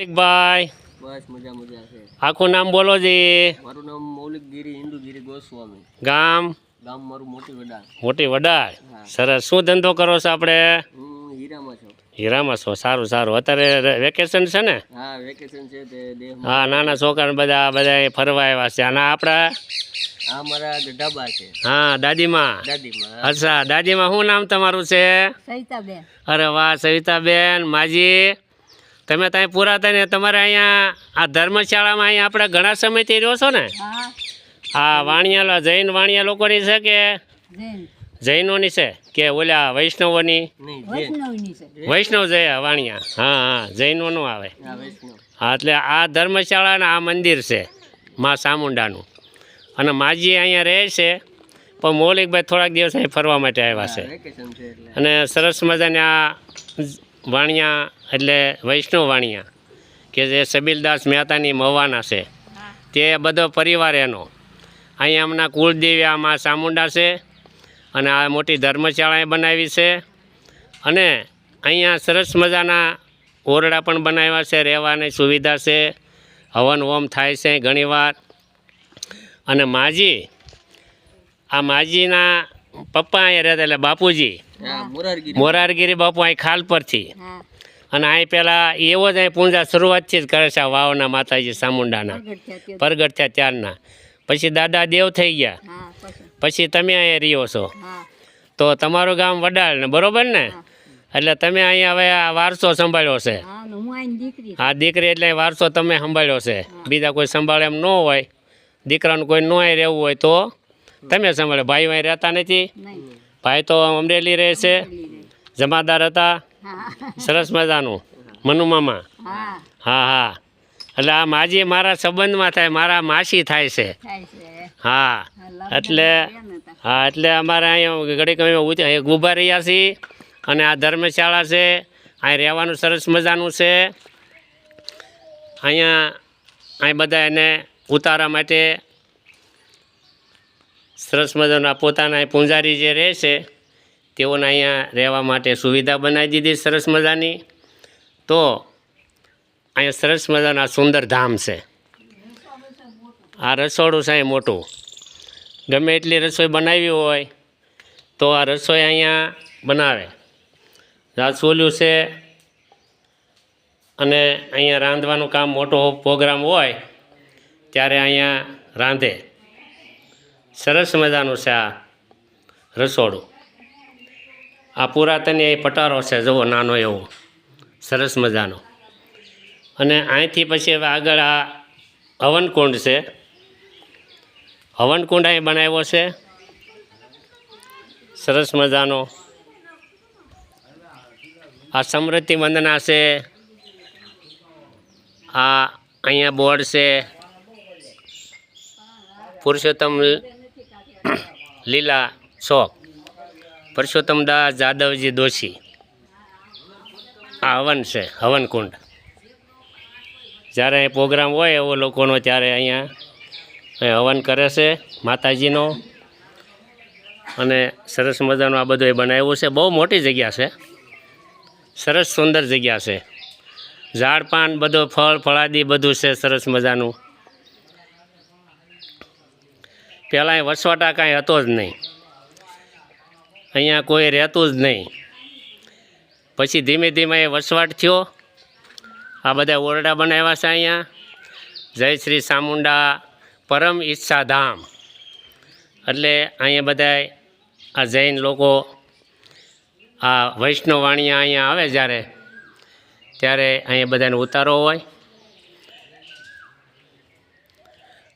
ભાઈ બસ મજા મજા છે. આખું નામ બોલો જી. મારું નામ મૌલિકગીરી હિન્દુગીરી ગોસ્વામી. ગામ? ગામ મારું મોટી વડા મોટી વડાળ. સરસ. શું ધંધો કરો છો આપણે? હીરામાં છો. હીરામાં છો. સારું સારું. અત્યારે વેકેશન છે ને? હા વેકેશન છે તે હા નાના છોકરા બધા બધા ફરવા આવ્યા છે. અને આપણા? આ મારા ડાબા છે. હા દાદીમાં? દાદીમાં અચ્છા દાદીમાં શું નામ તમારું છે? સવિતાબેન. અરે વાહ સવિતાબેન માજી. તમે ત્યાં પૂરા થઈને તમારે અહીંયા આ ધર્મશાળામાં અહીંયા આપણે ઘણા સમયથી રહ્યો છો ને? હા. આ વાણિયા જૈન વાણિયા લોકોની છે કે જૈનોની છે કે ઓલા વૈષ્ણવોની? વૈષ્ણવની વૈષ્ણવ જય વાણિયા. હા હા જૈનોનું આવે. હા એટલે આ ધર્મશાળા આ મંદિર છે મા ચામુંડાનું અને માજી અહીંયા રહે છે પણ મૌલિકભાઈ થોડાક દિવસ અહીં ફરવા માટે આવ્યા છે. વેકેશન છે એટલે. અને સરસ મજાની આ વાણિયા એટલે વૈષ્ણવ વાણિયા કે જે સબીલદાસ મહેતાની મવાના છે. તે બધો પરિવાર એનો. અહીંયા હમણાં કુળદેવી આમાં ચામુંડા છે અને આ મોટી ધર્મશાળાએ બનાવી છે અને અહીંયા સરસ મજાના ઓરડા પણ બનાવ્યા છે રહેવાની સુવિધા છે હવન હોમ થાય છે ઘણીવાર. અને માજી આ માજીના પપ્પા અહીંયા રહેતા એટલે બાપુજી. મોરારગીરી. બાપુ અહીં ખાલ પરથી. અને અહીં પેલા એવો જ અહીં પૂંજા શરૂઆતથી જ કરે છે વાવના માતાજી ચામુંડાના પરગટ થયા ત્યારના. પછી દાદા દેવ થઈ ગયા. પછી. તમે અહીંયા રહ્યો છો. તો તમારું ગામ વડાળ ને બરોબર ને? એટલે તમે અહીંયા હવે આ વારસો સંભાળ્યો છે. હા દીકરી. એટલે વારસો તમે સંભાળ્યો છે. બીજા કોઈ સંભાળે એમ ન હોય. દીકરાનું કોઈ ન રહેવું હોય તો તમે સંભાળે ભાઈ અહીં રહેતા નથી? ભાઈ તો અમરેલી રહે છે. જમાદાર હતા. સરસ મજાનું. મનુમામા હા. હા એટલે આ માજી મારા સંબંધમાં થાય મારા માસી થાય છે. હા. એટલે. હા એટલે અમારે અહીંયા ઘડીક અહીંયા ઊભા રહ્યા છીએ અને આ ધર્મશાળા છે. અહીં રહેવાનું સરસ મજાનું છે. અહીંયા અહીં બધા એને ઉતારવા માટે સરસ મજાના પોતાના પૂંજારી જે રહે છે, તેઓને અહીંયા રહેવા માટે સુવિધા બનાવી દીધી સરસ મજાની. તો અહીંયા સરસ મજાના સુંદર ધામ છે. આ રસોડું છે મોટું. ગમે એટલી રસોઈ બનાવી હોય, તો આ રસોઈ અહીંયા બનાવે. રાજસોલ્યું છે અને અહીંયા રાંધવાનું કામ મોટો પ્રોગ્રામ હોય, ત્યારે અહીંયા રાંધે. સરસ મજાનું છે આ રસોડું. આ પુરાતન એ પટારો છે, જુઓ, નાનો એવો. સરસ મજાનો. અને અહીંથી પછી હવે આગળ આ હવનકુંડ છે. હવનકુંડ અહીં બનાવ્યો છે. સરસ મજાનો. આ સમૃદ્ધિ વંદના છે. આ અહીંયા બોર્ડ છે. પુરુષોત્તમ લીલા ચોક. પુરુષોત્તમદાસ જાદવજી દોશી. આ હવન છે, હવનકુંડ. જ્યારે પ્રોગ્રામ હોય એવો લોકોનો ત્યારે અહીંયા હવન કરે છે, માતાજીનો. અને સરસ મજાનું આ બધું એ બનાવ્યું છે. બહુ મોટી જગ્યા છે. સરસ સુંદર જગ્યા છે. ઝાડ પાન બધું ફળ, ફળાદી બધું છે, સરસ મજાનું. પહેલાં વસવાટા કાંઈ હતો જ નહીં. અહીંયા કોઈ રહેતું જ નહીં. પછી ધીમે ધીમે એ વસવાટ થયો. આ બધા ઓરડા બનાવ્યા છે અહીંયા. જય શ્રી ચામુંડા પરમ ઈચ્છાધામ. એટલે અહીંયા બધા આ જૈન લોકો આ વૈષ્ણવ વાણિયા અહીંયા આવે જ્યારે, ત્યારે અહીંયા બધાને ઉતારો હોય.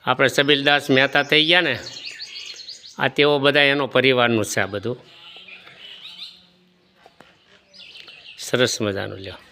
આપણે સબીલદાસ મહેતા થઈ ગયા ને, આ તેઓ બધા એનો પરિવારનું છે આ બધું. સરસ મજાનું લ્યો.